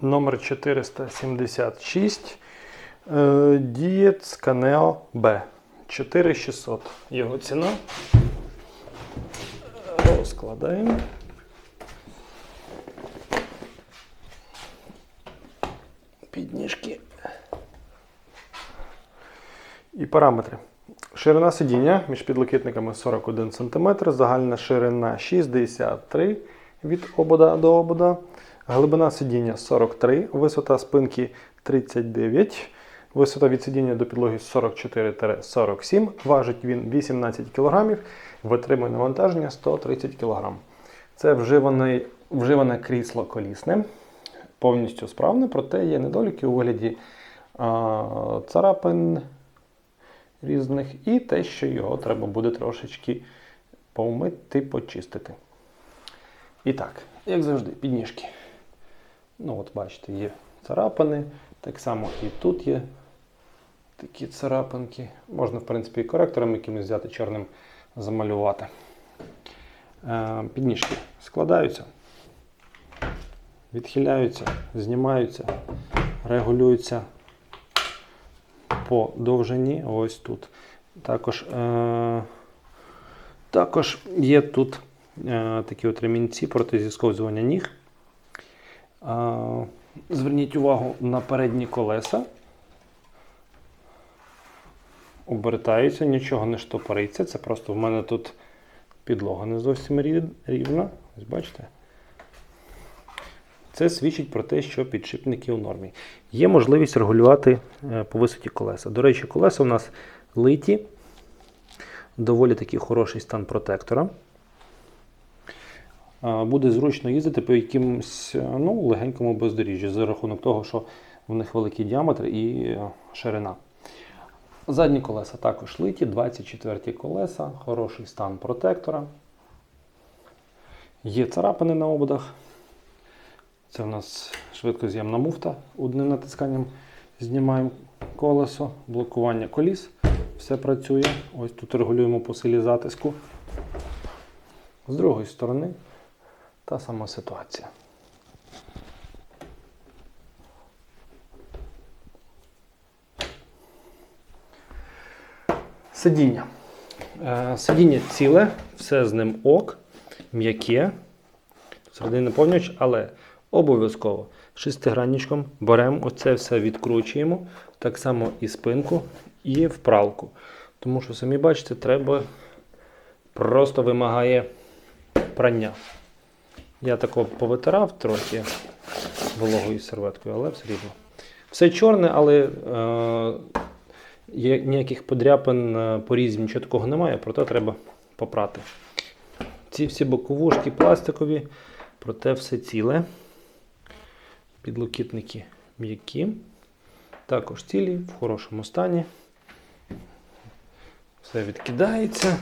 номер 476 е, Diet Scaneo B. 4600. Його ціна. Розкладаємо. Підніжки. І параметри. Ширина сидіння між підлокітниками 41 см, загальна ширина 63 від обода до обода, глибина сидіння 43, висота спинки 39, висота від сидіння до підлоги 44-47, важить він 18 кг, витримує навантаження 130 кг. Це вживане, вживане крісло колісне, повністю справне, проте є недоліки у вигляді а, царапин різних, і те, що його треба буде трошечки помити, почистити. І так, як завжди, підніжки. Ну, от бачите, є царапини. Так само і тут є такі царапинки. Можна, в принципі, і коректором якимось взяти чорним замалювати. Е, підніжки складаються, відхиляються, знімаються, регулюються по довжині. Ось тут. Також, е, також є тут е, такі от ремінці проти зісковзування ніг. Зверніть увагу на передні колеса. Обертаються, нічого не штопориться. Це просто в мене тут підлога не зовсім рівна. Ось бачите? Це свідчить про те, що підшипники у нормі. Є можливість регулювати е, по висоті колеса. До речі, колеса у нас литі, доволі такий хороший стан протектора. Буде зручно їздити по якимось е, ну, легенькому бездоріжжю за рахунок того, що в них великий діаметр і е, ширина. Задні колеса також литі, 24 колеса, хороший стан протектора. Є царапини на ободах. Це в нас швидкоз'ємна муфта. Одним натисканням знімаємо колесо, блокування коліс. Все працює. Ось тут регулюємо по силі затиску. З другої сторони та сама ситуація. Сидіння. Е, Сидіння ціле, все з ним ок, м'яке, середини наповнювач, але обов'язково шестигранничком беремо оце все відкручуємо, так само і спинку, і вправку. Тому що, самі бачите, треба просто вимагає прання. Я такого повитирав трохи вологою серветкою, але все рівно. Все чорне, але е, ніяких подряпин, е, порізів, нічого такого немає, проте треба попрати. Ці всі боковушки пластикові, проте все ціле. Підлокітники м'які. Також цілі, в хорошому стані. Все відкидається.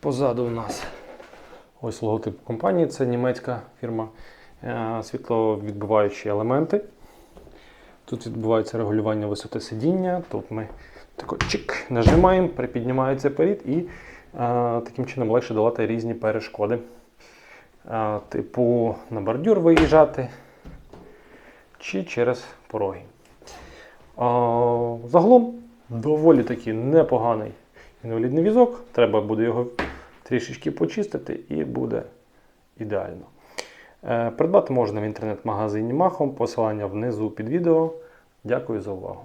Позаду у нас ось логотип компанії, це німецька фірма е, світловідбиваючі елементи. Тут відбувається регулювання висоти сидіння. Тут ми тако чик, нажимаємо, припіднімається перед і е, таким чином легше долати різні перешкоди. Е, типу на бордюр виїжджати чи через пороги. Е, загалом доволі таки непоганий інвалідний візок. Треба буде його трішечки почистити і буде ідеально. Е, Придбати можна в інтернет-магазині Махом, посилання внизу під відео. Дякую за увагу.